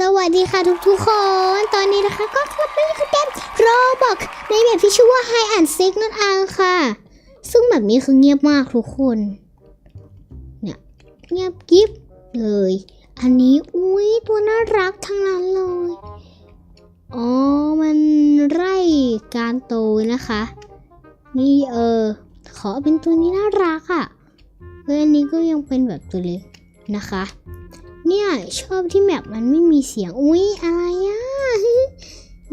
สวัสดีค่ะทุกทุกๆคน ตอนนี้นะคะก็กลับมาอยู่กับเกมโรบอกในแบบที่ชื่อว่า Hide and Seek นั่นเองค่ะ ซึ่งแบบนี้คือเงียบมากทุกคน เนี่ยเงียบกิฟเลย อันนี้อุ้ยตัวน่ารักทั้งนั้นเลย อ๋อ มันไร่การโตนะคะ นี่เออ ขอเป็นตัวนี้น่ารักอะ่ะเฮ้ยอันนี้ก็ยังเป็นแบบตัวเล็กนะคะ เนี่ย ชอบที่แมปมันไม่มีเสียง อุ๊ย อะไรอะ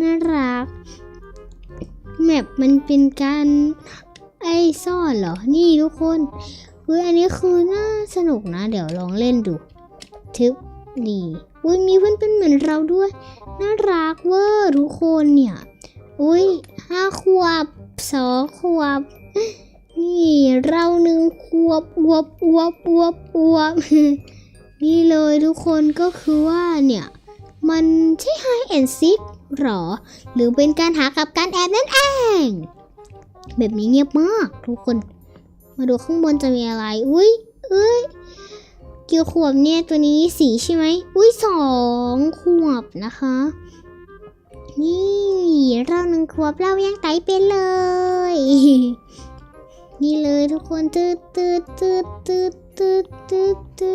น่ารักแมปมันเป็นการไอ้ซ่อนเหรอ นี่ทุกคนเฮ้ยอันนี้คือน่าสนุกนะ เดี๋ยวลองเล่นดู ทึบนี่อุ้ยมีเพื่อนเป็นเหมือนเราด้วย น่ารักเวอร์ทุกคนเนี่ย อุ้ยห้าขวบสองขวบ นี่เราหนึ่งขวบอวบอวบอวบอวบ นี่เลยทุกคนก็คือว่าเนี่ย มันใช่ hide and seek หรอ หรือเป็นการหากับการแอบนั่นเอง แบบนี้เงียบมากทุกคน มาดูข้างบนจะมีอะไร อุ้ยเอ้ยกี่ขวบเนี่ยตัวนี้สีใช่ไหม อุ้ยสองขวบนะคะ นี่เราหนึ่งขวบเรายังไตเป็นเลย นี่เลยทุกคนตืดตืดตืดตืดตืดตื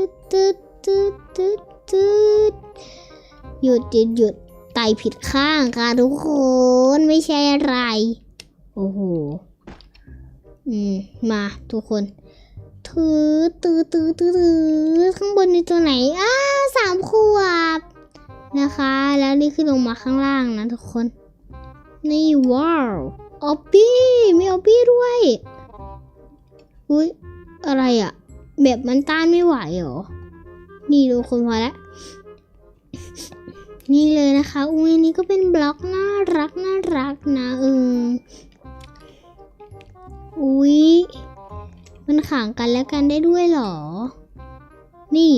ดตืด ตืดตืดตืดตืดหยุดหยุดหยุดไตผิดข้างค่ะทุกคนไม่ใช่อะไร โอ้โห อืม มาทุกคนถือตืดตืดตืดตืดข้างบนนี่ตัวไหน อ้าสามขวบ นะคะ แล้วนี่คือลงมาข้างล่างนะทุกคน นี่ว้าวออปปี้มีออปปี้ด้วย อุ้ยอะไรอะ่ะแบบมันต้านไม่ไหวเหรอ นี่ดูคนพอแล้วนี่เลยนะคะ อุ้ยนี่ก็เป็นบล็อกน่ารักน่ารักนะเอออุ้ยมันขางกันแล้วกันได้ด้วยหรอ นี่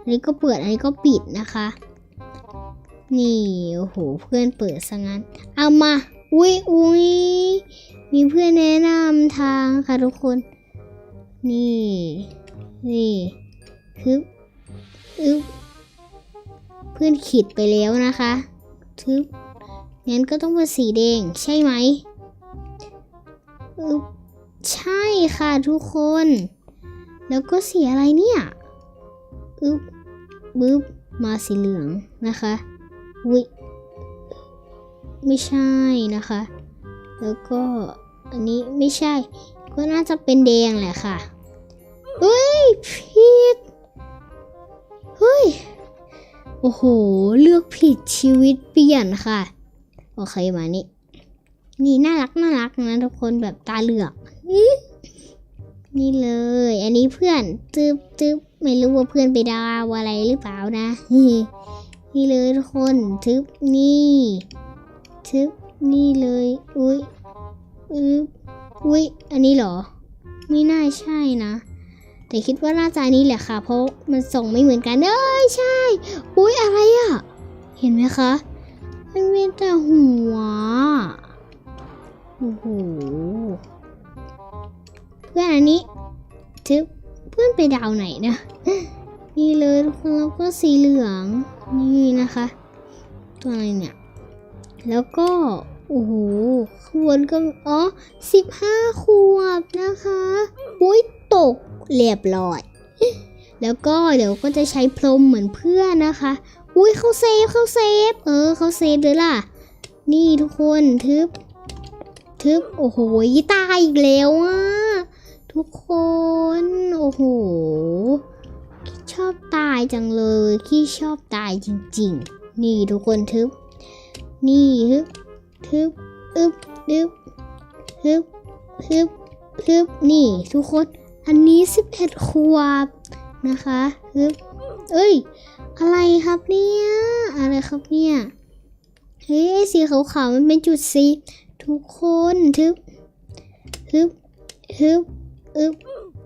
อันนี้ก็เปิดอันนี้ก็ปิดนะคะ นี่โอ้โหเพื่อนเปิดซะงั้น เอามา อุ้ยอุ้ยมีเพื่อนแนะนำทางค่ะทุกคน นี่ นี่ฮึบ อึบเพื่อนขีดไปแล้วนะคะทึบงั้นก็ต้องเป็นสีแดงใช่ไหมอึบใช่ค่ะทุกคน แล้วก็สีอะไรเนี่ยอึบบึ๊บมาสีเหลืองนะคะวิไม่ใช่นะคะ แล้วก็อันนี้ไม่ใช่ ก็น่าจะเป็นแดงแหละค่ะเฮ้ยผิด โอ้โห เลือกผิดชีวิตเปลี่ยนค่ะ โอเคมานี่ นี่น่ารักน่ารักนะทุกคนแบบตาเหลือกนี่เลย อันนี้เพื่อนตึบตึบไม่รู้ว่าเพื่อนไปดาวอะไรหรือเปล่านะ นี่เลยทุกคนทึบนี่ทึบนี่เลย อุ้ยอึบอุ้ยอันนี้เหรอ ไม่น่าใช่นะ แต่คิดว่าน่าจะนี้แหละค่ะ เพราะมันส่งไม่เหมือนกันเอ้ยใช่ อุ้ยอะไรอะ่ะ เห็นไหมคะ มันเป็นแต่หัว โอ้โห เพื่อนอันนี้ทึบเพื่อนไปดาวไหนนะ นี่เลยทุกคนแล้วก็สีเหลือง นี่นะคะ ตัวอะไรเนี่ย แล้วก็โอ้โหขบวนก็ อ๋อสิบห้าขวบนะคะ อุ้ย เรียบร้อย แล้วก็เดี๋ยวก็จะใช้พรมเหมือนเพื่อนนะคะ อุ้ยเขาเซฟเขาเซฟ เออเขาเซฟเลยล่ะ นี่ทุกคนทึบ ทึบ โอ้โหตายอีกแล้วอะ ทุกคน โอ้โห ชอบตายจังเลยขี้ชอบตายจริง ๆ นี่ทุกคนทึบ นี่ฮึบ ทึบ อึบ ดึบฮึบฮึบฮึบ นี่ทุกคน อันนี้11ขวบนะคะฮึบเอ้ย อะไรครับเนี่ย อะไรครับเนี่ย เฮ้ย สีขาวๆมันเป็นจุดสี ทุกคนทึบฮึบฮึบอึบ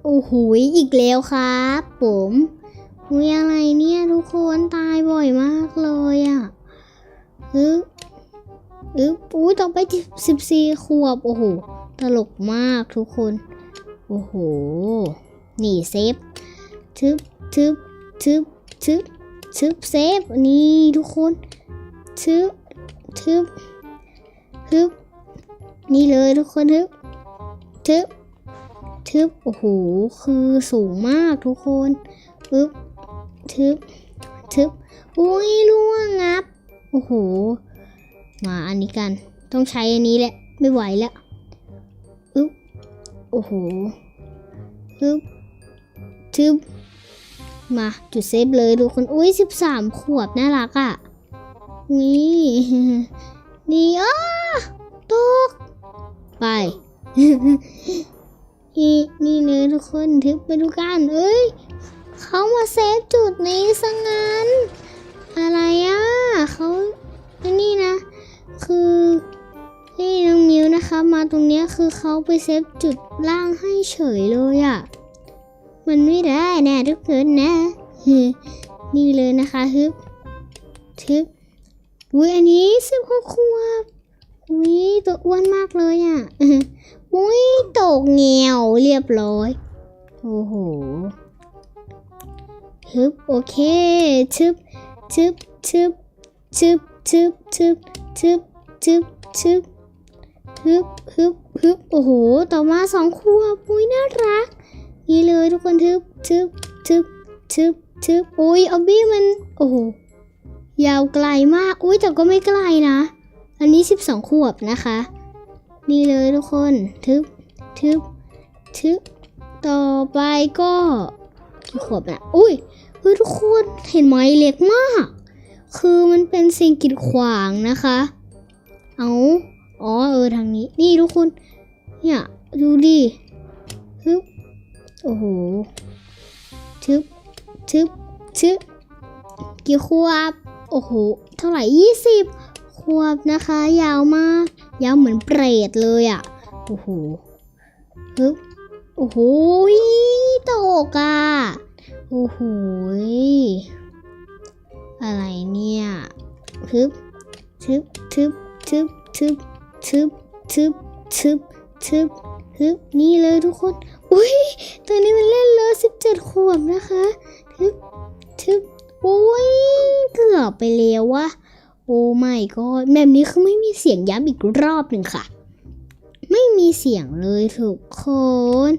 โอ้โหอีกแล้วครับผมหุยอะไรเนี่ยทุกคนตายบ่อยมากเลยอะฮึบอึบอุ้ยต่อไปสิบสี่ขวบ โอ้โห ตลกมากทุกคน โอ้โห นี่เซฟทึบทึบทึบทึบชึบเซฟนี่ทุกคนชึบชึบฮึบนี่เลยทุกคนฮึบชึบชึบโอ้โห คือสูงมากทุกคนอึบชึบชึบอุ้ยล่วงงับ โอ้โห มาอันนี้กัน ต้องใช้อันนี้แหละ ไม่ไหวแล้ว โอ้โหฮึบชึบมาจุดเซฟเลยทุกคนอุ้ยสิบสามขวบน่ารักอะ่ะนี่นี่อ้าตก ไปนี่นี่เลยทุกคนทึบไปดูกันเอ้ยเขามาเซฟจุดนี้ซะงั้น อะไรอะเขาอันนี่นะ คือ นี่น้องมิวนะคะ มาตรงเนี้ยคือเขาไปเซฟจุดล่างให้เฉยเลยอะ มันไม่ได้แนะทุกคนนะฮึนี่เลยนะคะฮึบทึบอุ้ยอันนี้สิบหกขวบอุ้ยตัวอ้วนมากเลยอะอุ้ยตกเงียวเรียบร้อยโอ้โหฮึบโอเคชึบชึบชึบชึบชึบชึบชึบชึบชึบ ฮึบฮึบฮึบโอ้โห ต่อมาสองขวบอุ้ยน่ารัก นี่เลยทุกคนทึบทึบทึบทึบทึบอุ้ยออบบี้มันโอ้โหยาวไกลมาก อุ้ยแต่ก็ไม่ไกลนะ อันนี้ 12 ขวบนะคะ นี่เลยทุกคนทึบทึบทึบต่อไปก็กี่ขวบน่ะอุ้ยเฮ้ยทุกคนเห็นไหมเล็กมาก คือมันเป็นสิ่งกีดขวางนะคะ เอา อ๋อเออทางนี้ นี่ทุกคน เนี่ยดูดิฮึบโอ้โหชึบชึบชึบกี่ขวบ โอ้โห เท่าไหร่ยี่สิบขวบนะคะ ยาวมาก ยาวเหมือนเปรตเลยอะ่ะ โอ้โหฮึบโอ้โหตกอะ่ะ โอ้โห อะไรเนี่ยฮึบชึบชึบชึบชึบ ชึบชึบชึบชึบฮึบนี่เลยทุกคน อุ้ยตัวนี้มันเล่นเลยสิบเจ็ดขวบนะคะทึบทึบโอ้ยเกือบไปแล้ววะโอ้ไม่ก็แบบนี้คือไม่มีเสียงย้ำอีกรอบหนึ่งค่ะ ไม่มีเสียงเลยทุกคน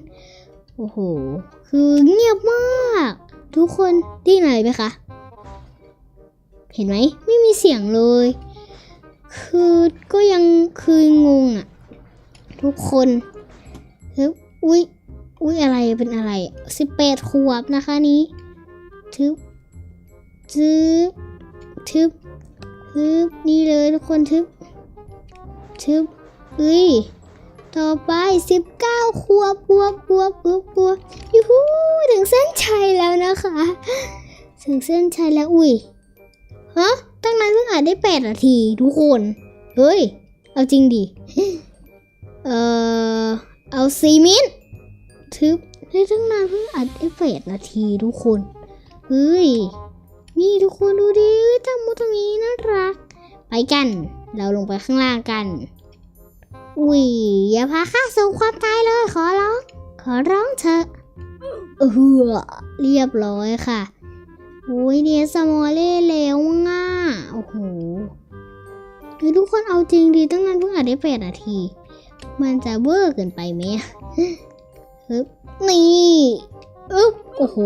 โอ้โห คือเงียบมาก ทุกคนได้ยินอะไรไหมคะ เห็นไหม ไม่มีเสียงเลย คือก็ยังคืองงอะ ทุกคนเฮ้ยอุ้ยอุ้ยอะไรเป็นอะไรสิบแปดขวบนะคะนี้ทึบทึบทึบทึบนี่เลยทุกคนทึบทึบเอ้ยต่อไปสิบเก้าขวบบวบบวบบวบบวบยูฮูถึงเส้นชัยแล้วนะคะ ถึงเส้นชัยแล้ว อุ้ยฮะ ตั้งนานเพิ่งอ่านได้แปดนาทีทุกคน เฮ้ย เอาจริงดิ เอ่อเอาซีมินทึบได้ตั้งนานเพิ่งอัดได้แปดนาทีทุกคน เฮ้ย นี่ทุกคนดูดิเอ้ยตามมุตรงนี้น่ารัก ไปกัน เราลงไปข้างล่างกัน อุ้ย อย่าพาข้าสู่ความตายเลยขอร้อง ขอร้องเถอะเออเรียบร้อยค่ะ อุ้ยเนี่ยสมอลเล่แล้วง่าโอ้โหเฮ้ยทุกคนเอาจริงดีตั้งนานเพิ่งอัดได้แปดนาที มันจะเวอร์เกินไปไหมอะฮึบนี่อึ๊บโอ้โห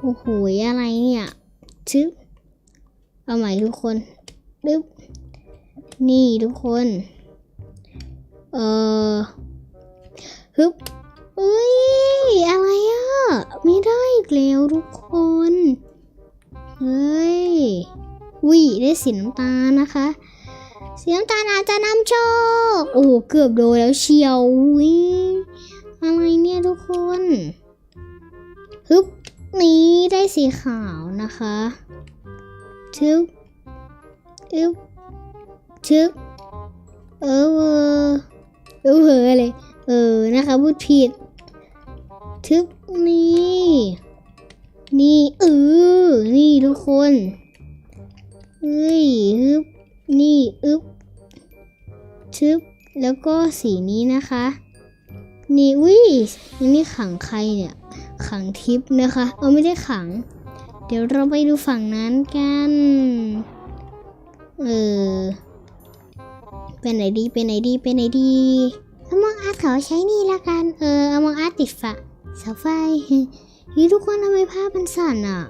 โอ้โหอะไรเนี่ยชึบเอาใหม่ทุกคนดึ๊บนี่ทุกคน เอ่อฮึบ เอ้ย อะไรอะไม่ได้อีกแล้วทุกคน เฮ้ยวิได้สีน้ำตาลนะคะสีน้ำตาลอาจจะนำโชค โอ้เกือบโดนแล้วเชียววิอะไรเนี่ยทุกคนฮึบนี่ได้สีขาวนะคะชึบอึบชึบเออเออเออเอออะไรเออนะคะพูดผิด ชึบนี่ นี่เออนี่ทุกคนเฮ้ยฮึบนี่อึบชึบแล้วก็สีนี้นะคะ นี่วิอันนี้ขังใครเนี่ย ขังทิปนะคะเอาไม่ได้ขัง เดี๋ยวเราไปดูฝั่งนั้นกันเออไปไหนดีไปไหนดีไปไหนดีอมองอาร์ตขอใช้นี่ละกัน เอออมองอาร์ตติดฝา เสาไฟเฮ้ยทุกคนทำไมภาพมันสั่นอะ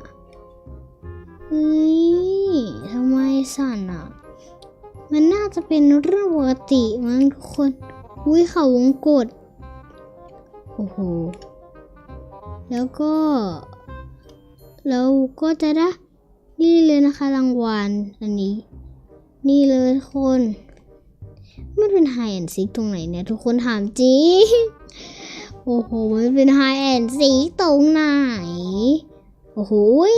เฮ้ยทำไมสั่นอะ มันน่าจะเป็นเรื่องปกติมั้งทุกคน อุ้ยเขาวงกดโอ้โห แล้วก็เราก็จะได้นี่เลยนะคะรางวัลอันนี้ นี่เลยทุกคน มันเป็นไฮแอนซิกตรงไหนเนี่ย ทุกคนถามจริง โอ้โห มันเป็นไฮแอนซิกตรงไหน โอ้โห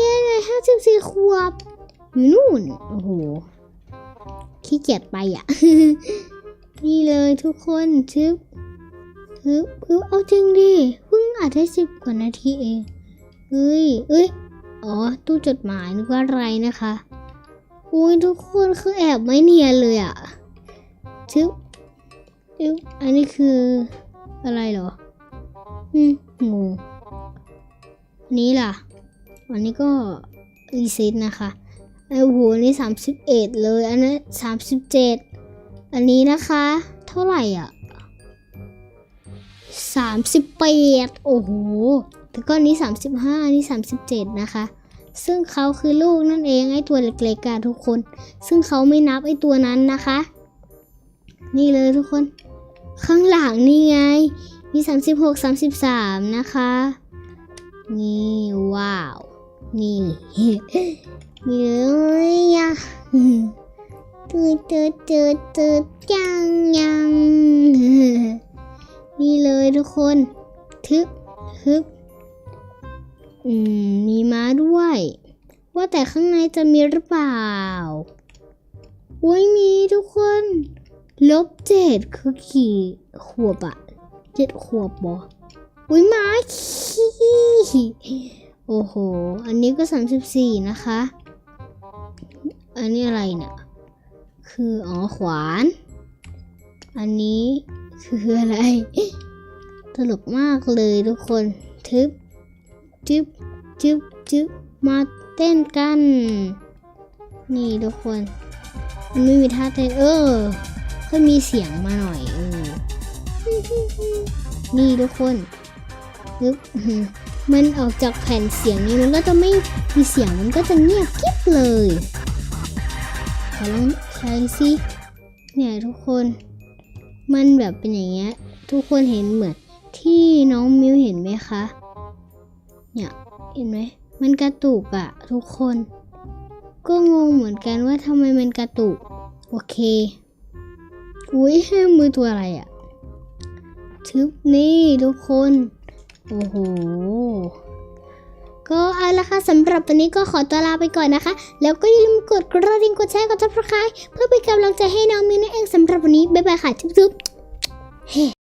ยังไงห้าสิบสี่ขวบ อยู่นู่น โอ้โห ขี้เกียจไปอะ นี่เลยทุกคนทึบทึบทึบเอาจริงดิ เพิ่งอาจได้สิบกว่านาทีเอง เอ้ย เอ้ย อ๋อ ตู้จดหมายนึกว่าอะไรนะคะอุ้ยทุกคนคือแอบไม่เนียนเลยอะชึบชึบอันนี้คืออะไรเหรอ อืมงงนี้ล่ะอันนี้ก็รีเซ็ตนะคะ ไอ้โหอันนี้สามสิบเอ็ดเลย อันนั้นสามสิบเจ็ด อันนี้นะคะ เท่าไหร่อะสามสิบแปดโอ้โห แต่ก็อันนี้35อันนี้37นะคะ ซึ่งเขาคือลูกนั่นเอง ไอ้ตัวเล็กๆอะทุกคน ซึ่งเขาไม่นับไอ้ตัวนั้นนะคะ นี่เลยทุกคน ข้างหลังนี่ไง มี 36 33 นะคะ นี่ว้าว นี่นี่เลยอะตืดตืดตืดตืดยังยังนี่เลยทุกคนทึบฮึบอืม มีม้าด้วย ว่าแต่ข้างในจะมีหรือเปล่าโอ้ยมีทุกคน ลบเจ็ดคือกี่ขวบอะ เจ็ดขวบบออุ้ยมาขี้โอ้โห อันนี้ก็สามสิบสี่นะคะ อันนี้อะไรเนี่ย คืออ๋อขวาน อันนี้คืออะไร ตลกมากเลยทุกคน ทึบจึ๊บจึ๊บจึ๊บมาเต้นกัน นี่ทุกคน มันไม่มีท่าเต้นเออ ก็มีเสียงมาหน่อยเออ นี่ทุกคนยึบมันออกจากแผ่นเสียงนี้มันก็จะไม่มีเสียงมันก็จะเงียบกิ๊บเลยขอลองใช้สิเนี่ยทุกคนมันแบบเป็นอย่างเงี้ยทุกคนเห็นเหมือนที่น้องมิวเห็นไหมคะ เนี่ยเห็นไหมมันกระตุกอะทุกคน ก็งงเหมือนกันว่าทำไมมันกระตุก โอเค อุ้ยมือตัวอะไรอะ ทึบนี่ทุกคน โอ้โห ก็เอาละค่ะสำหรับวันนี้ก็ขอตัวลาไปก่อนนะคะ แล้วก็อย่าลืมกดกระดิ่งกดแชร์กดซับสไครต์เพื่อเป็นกำลังใจให้น้องมิวนั่นเองสำหรับวันนี้ บ๊ายบายค่ะจุ๊บๆเฮ้